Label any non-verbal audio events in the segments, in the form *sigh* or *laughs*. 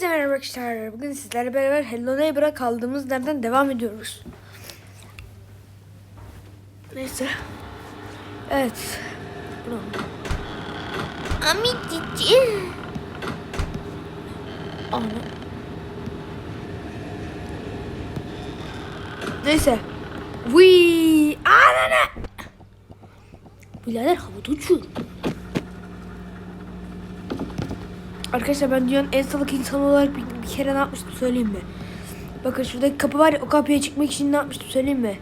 Hepinize merhaba arkadaşlar. Bugün sizlerle beraber Hello Neighbor'a kaldığımız yerden devam ediyoruz. Neyse. Evet. Ne? Ami cici. Ana. Neyse. Vii. Anana. Birader havada uçuyor. Arkadaşlar ben dünyanın en salak insanı olarak bir, bir kere ne yapmıştım söyleyeyim mi? Bakın şuradaki kapı var ya o kapıya çıkmak için ne yapmıştım söyleyeyim mi?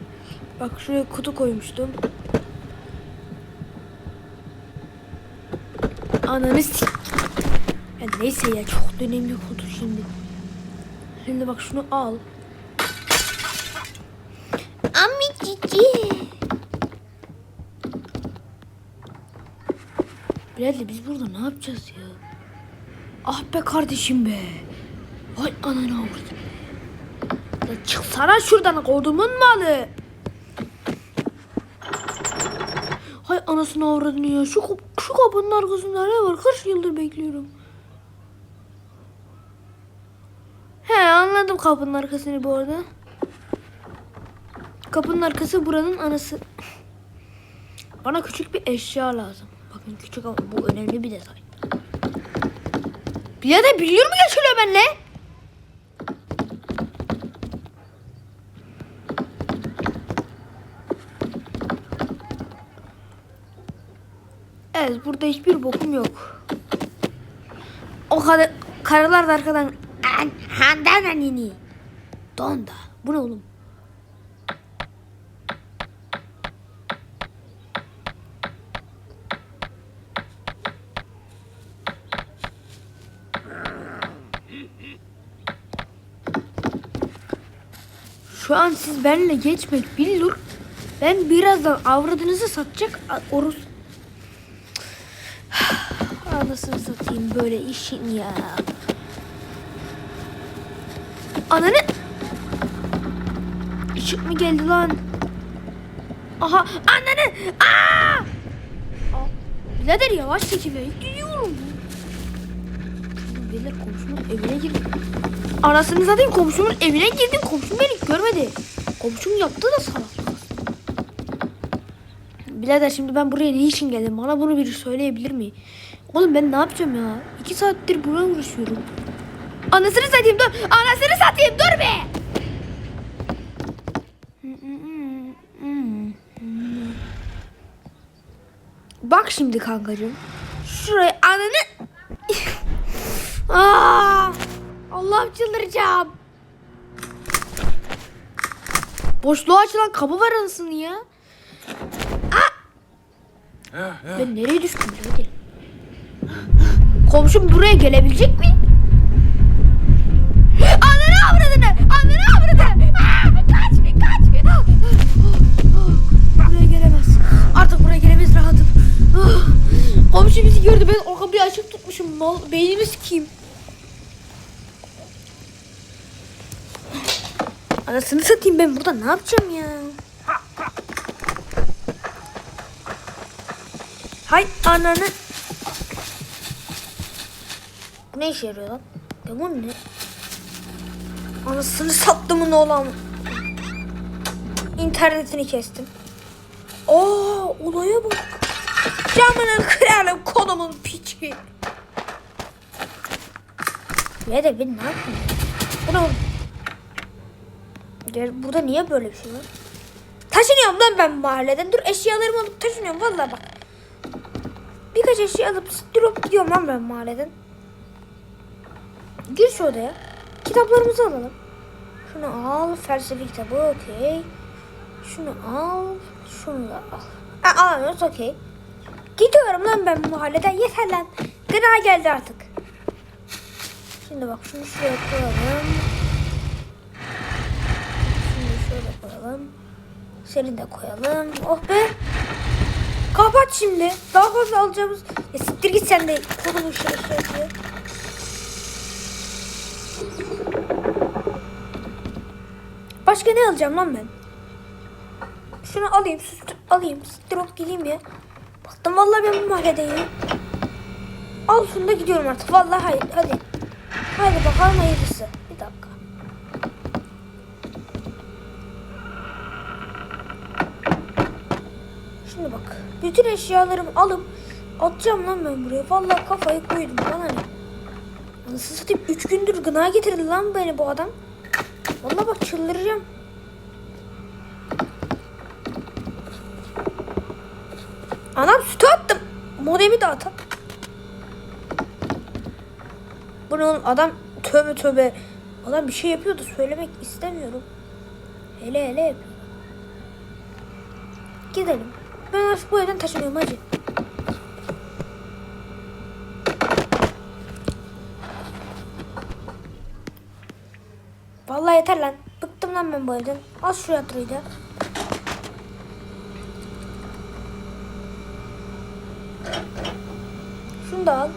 Bak şuraya kutu koymuştum. Ananı s- ya neyse ya çok önemli kutu şimdi. Şimdi bak şunu al. Ami cici. Birader biz burada ne yapacağız ya? Ah be kardeşim be. Vay ananı avradım. Ya çıksana şuradan kodumun malı. Hay anasını avradını ya. Şu, şu kapının arkasında ne var? Kaç yıldır bekliyorum. He anladım kapının arkasını bu arada. Kapının arkası buranın anası. Bana küçük bir eşya lazım. Bakın küçük ama bu önemli bir detay. Bir de biliyor mu geçiriyor benimle? Evet burada hiçbir bokum yok. O kadar karalar da arkadan "An- handan anini. Donda. Bu ne oğlum? Şu an siz benimle geçmek biliyor. Ben birazdan avradınızı satacak orus. *sighs* Anasını satayım böyle işin ya. Ananı. Işık mı geldi lan? Aha ananı. Aa! Aa, Birader yavaş çekil Beyler komşumun evine girdim. Anasını satayım komşumun evine girdim. Komşum beni görmedi. Komşum yaptı da salaklık. Birader şimdi ben buraya ne için geldim? Bana bunu biri söyleyebilir mi? Oğlum ben ne yapacağım ya? İki saattir buraya uğraşıyorum. Anasını satayım dur. Anasını satayım dur be. Bak şimdi kankacığım. Şuraya ananı... Allah'ım çıldıracağım. Boşluğa açılan kapı var anasını ya. Ben nereye düştüm birader? Komşum buraya gelebilecek mi? Ananı avradını! Ananı avradını! Aa, kaç kaç! Ah, ah, ah. Buraya gelemez. Artık buraya gelemez rahatım. Ah. Komşu bizi gördü. Ben o kapıyı açık tutmuşum. Beynimi sikeyim. Anasını satayım ben burada ne yapacağım ya? Hay ananı. Bu ne işe yarıyor lan? Ya bu ne? Anasını sattımın oğlan. İnternetini kestim. Aa olaya bak. Camını kırarım konumun piçi. Ya da ben ne yapayım? Bu Ya Burada niye böyle bir şey var? Taşınıyorum lan ben mahalleden. Dur eşyalarımı alıp taşınıyorum vallahi bak. Birkaç eşya alıp drop gidiyorum lan ben mahalleden. Gir şu odaya. Kitaplarımızı alalım. Şunu al. Felsefe kitabı okey. Şunu al. Şunu da al. Ha, alamıyoruz okey. Gidiyorum lan ben mahalleden. Yeter lan. Gına geldi artık. Şimdi bak şunu şuraya koyalım. Şöyle koyalım. Seni de koyalım. Oh be. Kapat şimdi. Daha fazla alacağımız... Ya siktir git sen de. Kolumu şöyle şöyle. Başka ne alacağım lan ben? Şunu alayım, süt alayım. Siktir olup gideyim ya. Baktım vallahi ben bu mahalledeyim. Al şunu da gidiyorum artık. Vallahi hayır. Hadi. Haydi bakalım hayırlısı. Bir dakika. Şimdi bak. Bütün eşyalarımı alıp atacağım lan ben buraya. Vallahi kafayı koydum bana ne. Anasını satayım 3 gündür gına getirdi lan beni bu adam. Vallahi bak çıldıracağım. Anam sütü attım. Modemi de atam. Bunun adam tövbe tövbe. Adam bir şey yapıyordu söylemek istemiyorum. Hele hele yapıyor. Gidelim. Ben artık bu evden taşınıyorum hacı. Vallahi yeter lan. Bıktım lan ben bu evden. Al şu yatırıyı da. Şunu da al.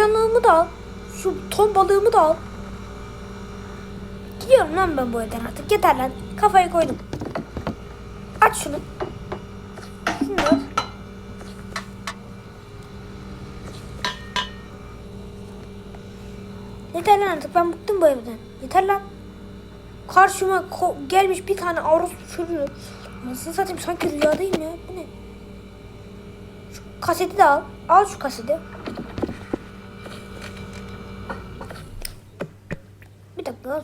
Çaydanlığımı da al. Şu ton balığımı da al. Gidiyorum lan ben bu evden artık. Yeter lan. Kafayı koydum. Aç şunu. Şunu al. Yeter lan artık. Ben bıktım bu evden. Yeter lan. Karşıma gelmiş bir tane Avrupa çocuğu. Nasıl satayım sanki rüyadayım ya. Bu ne? Şu kaseti de al. Al şu kaseti. Bir dakika al.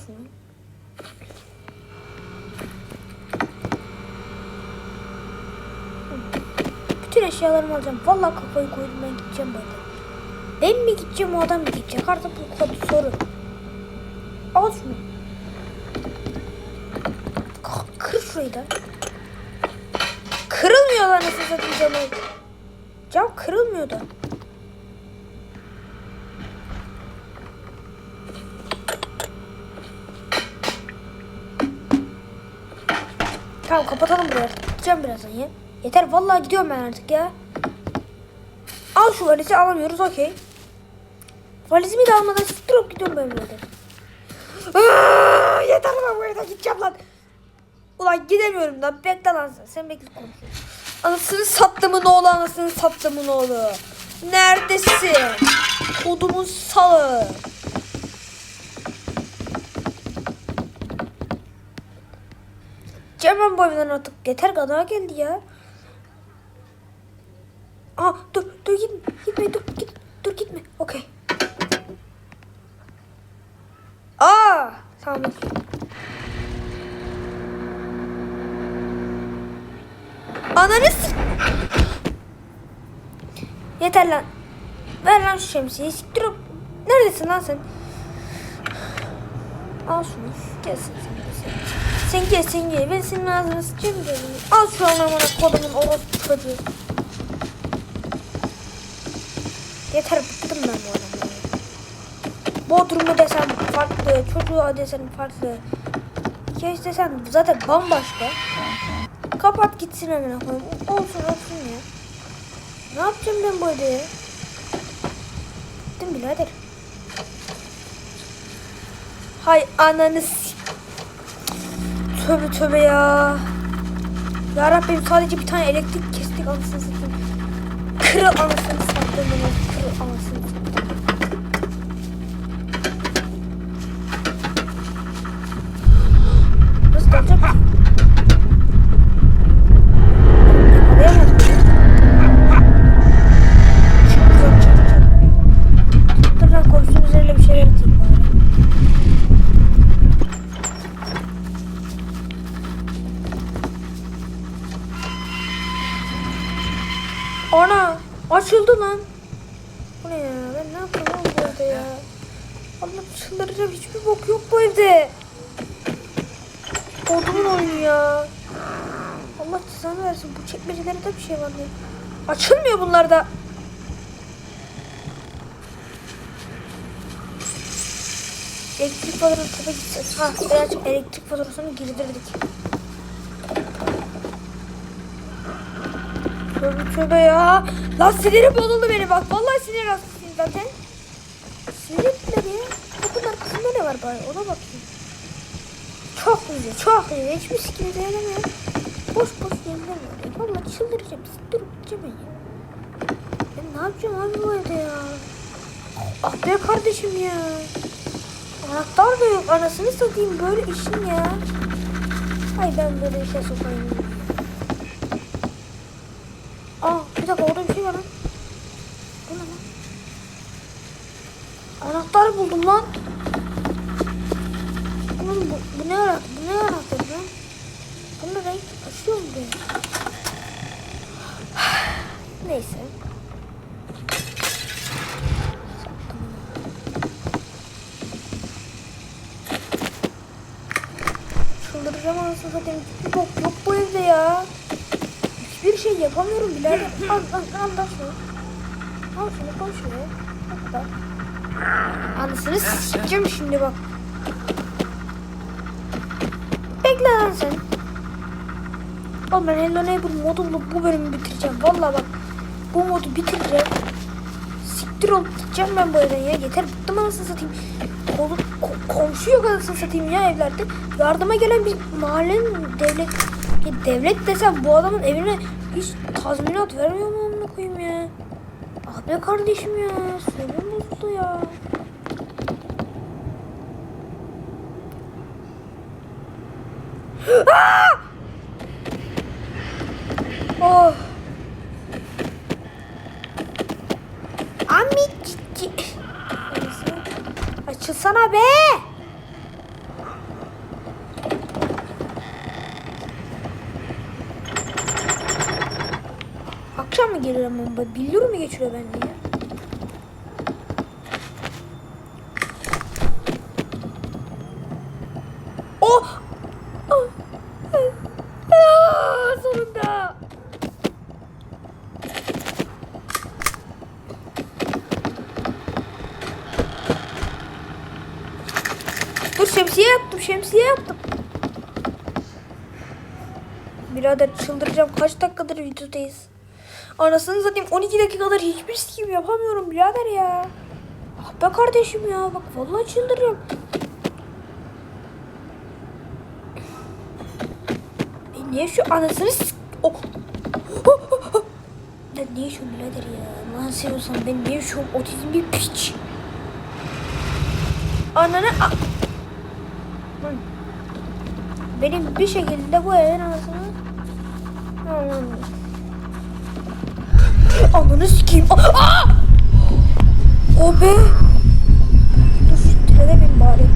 Bütün eşyalarımı alacağım. Vallahi kafayı koydum ben gideceğim bu evden. Ben mi gideceğim o adam mı gidecek? Artık bu konu soru. Al şunu. Kır şurayı da. Kırılmıyor lan nasıl satayım camı. Cam kırılmıyor da. Tamam kapatalım burayı. Gideceğim birazdan ya. Yeter vallahi gidiyorum ben artık ya. Al şu valizi alamıyoruz okey. Valizimi de almadan strop gidiyorum ben buradan. Aa, yeter ben bu evden gideceğim lan. Ulan gidemiyorum lan. Bekle lan sen. Sen bekle konuşuyorsun. Anasını sattımın oğlu anasını sattımın oğlu. Neredesin? Kodumun salı. Cemem bu evden artık. Yeter kadar geldi ya. Aa dur dur gitme gitme dur git dur gitme. Okey. Aa tamam. Ananı Yeter lan. Ver lan şu şemsiyeyi. Siktir. Neredesin lan sen? Al şunu. Gel sen. Sen, gel sen gel. Ben senin ağzını sıçayım dedim. Al şu an amına kodumun orospu çocuğu. Yeter bıktım ben bu adamdan. Bodrum'u desem farklı, çocuğu desem farklı. Keş desem zaten bambaşka. Kapat gitsin amına koyayım. Olsun olsun ya. Ne yapacağım ben bu evde ya? Gittim birader. Hay ananı Tövbe tövbe ya. Ya Rabbim sadece bir tane elektrik kestik anasını satayım. Kırıl anasını sattım beni. Kırıl anasını sattım. Nasıl kalacak Odumun oyunu ya. Allah cezanı versin. Bu çekmecelerde bir şey var ya. Açılmıyor bunlar da. Elektrik faturası tabii gitsin. Ha, birazcık elektrik faturasını girdirdik. Tövbe tövbe ya. Lan sinirim bozuldu benim bak. Vallahi sinir hastasıyım zaten. Sinir ettiler ya. Kapının arkasında ne var bari ona bakayım. Çok güzel, çok güzel. Hiçbir sikimize yaramıyor. Boş boş yerler var. Valla çıldıracağım. Siktirip gideceğim. Ben ne yapacağım abi bu evde ya? Ah be kardeşim ya. Anahtar da yok. Anasını satayım böyle işin ya. Ay ben böyle işe sokayım. Aa bir dakika orada bir şey var lan. Bu ne lan? Anahtar buldum lan. Oğlum bu, bu ne ara? Bu ne anahtar lan? Bunun renk açıyor mu böyle? *sighs* Neyse. Bunu. Çıldıracağım anasını satayım. Bok yok bu evde ya. Hiçbir şey yapamıyorum birader. *laughs* Al al al da şunu. Al şunu koy şuraya. Anasını sikeceğim şimdi bak. Bekle lan sen. Oğlum ben Hello Neighbor modumla bu bölümü bitireceğim. Vallahi bak bu modu bitireceğim. Siktir ol gideceğim ben bu evden ya. Yeter bıktım anasını satayım. Kolu, ko- komşu yok anasını satayım ya evlerde. Yardıma gelen bir mahallenin devlet ya devlet desem bu adamın evine hiç tazminat vermiyor mu amına koyayım ya. Ah be kardeşim ya. Sinirim bozuldu ya. Oh. Ami cici. Açılsana be. Akşam mı geliyor ama billur mu geçiyor bende ya? Oh! Ah, sonunda. Dur şemsiye yaptım, şemsiye yaptım. Birader çıldıracağım. Kaç dakikadır videodayız? Anasını satayım 12 dakikadır hiçbir sikim yapamıyorum birader ya. Ah be kardeşim ya bak vallahi çıldırıyorum. Niye şu anasını oh. Ben niye şu birader ya? Lan seviyorsan ben niye şu otizm bir piç. Ananı a-. Benim bir şekilde bu evin anasını. Ananı sikeyim. Aa! O be. Dur şu bari.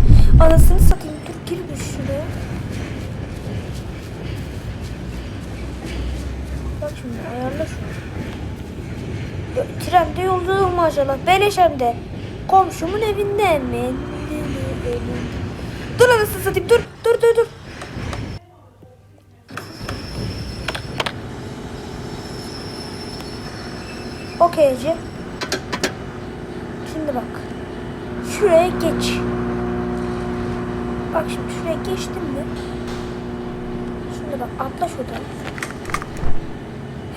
Anasını satayım. Dur gir bir şuraya. Bak şimdi ayarla şunu. Ya, Trende yolculuğum maşallah. Beleş hem. Komşumun evinde mi? Dur anasını satayım. Dur. Dur dur dur. Okey Ece. Şimdi bak. Şuraya geç. Bak şimdi şuraya geçtim mi? Şimdi bak atla şuradan.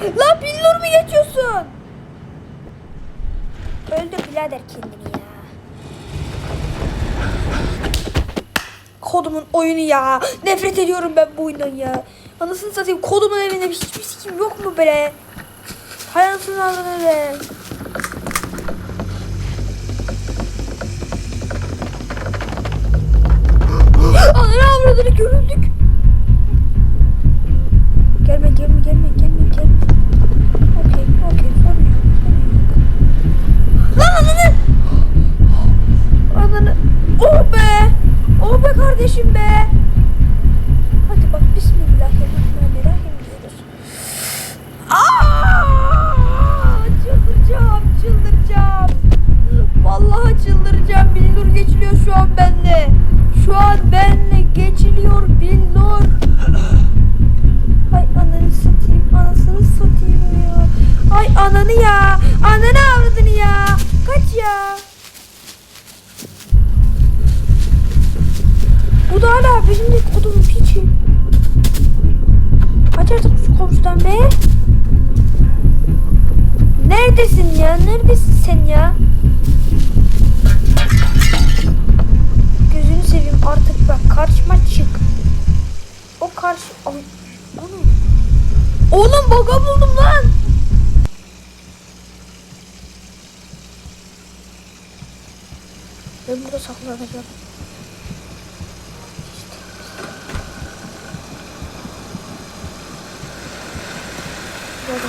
Lan billur mu geçiyorsun? Öldür birader kendini ya. Kodumun oyunu ya. Nefret ediyorum ben bu oyundan ya. Anasını satayım kodumun evinde hiçbir sikim yok mu böyle? Hayatın adını be. Billur. Ay ananı satayım, anasını satayım ya. Ay ananı ya, ananı avradını ya. Kaç ya. Bu da hala peşimde kodumun piçi. Aç artık şu komşudan be. Neredesin ya? Neredesin sen ya? Gözünü seveyim artık bak karşıma karşı... Ay, o ne? Oğlum boga buldum lan. Ben burada saklanacağım. Burada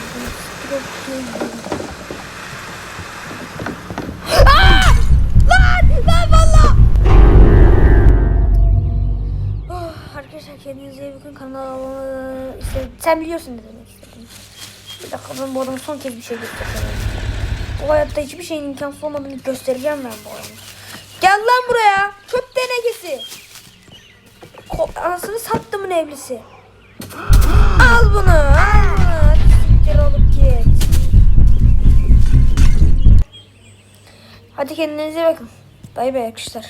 bir abone olmayı istedim. Sen biliyorsun ne demek istedim. Bir dakika ben bu adama son kez bir şey göstereceğim. Bu hayatta hiçbir şeyin imkansız olmadığını göstereceğim ben bu adama. Gel lan buraya. Çöp tenekesi. Ko anasını sattımın evlisi. Al bunu. Al bunu. Siktir olup git. Hadi kendinize bakın. Bay bay arkadaşlar.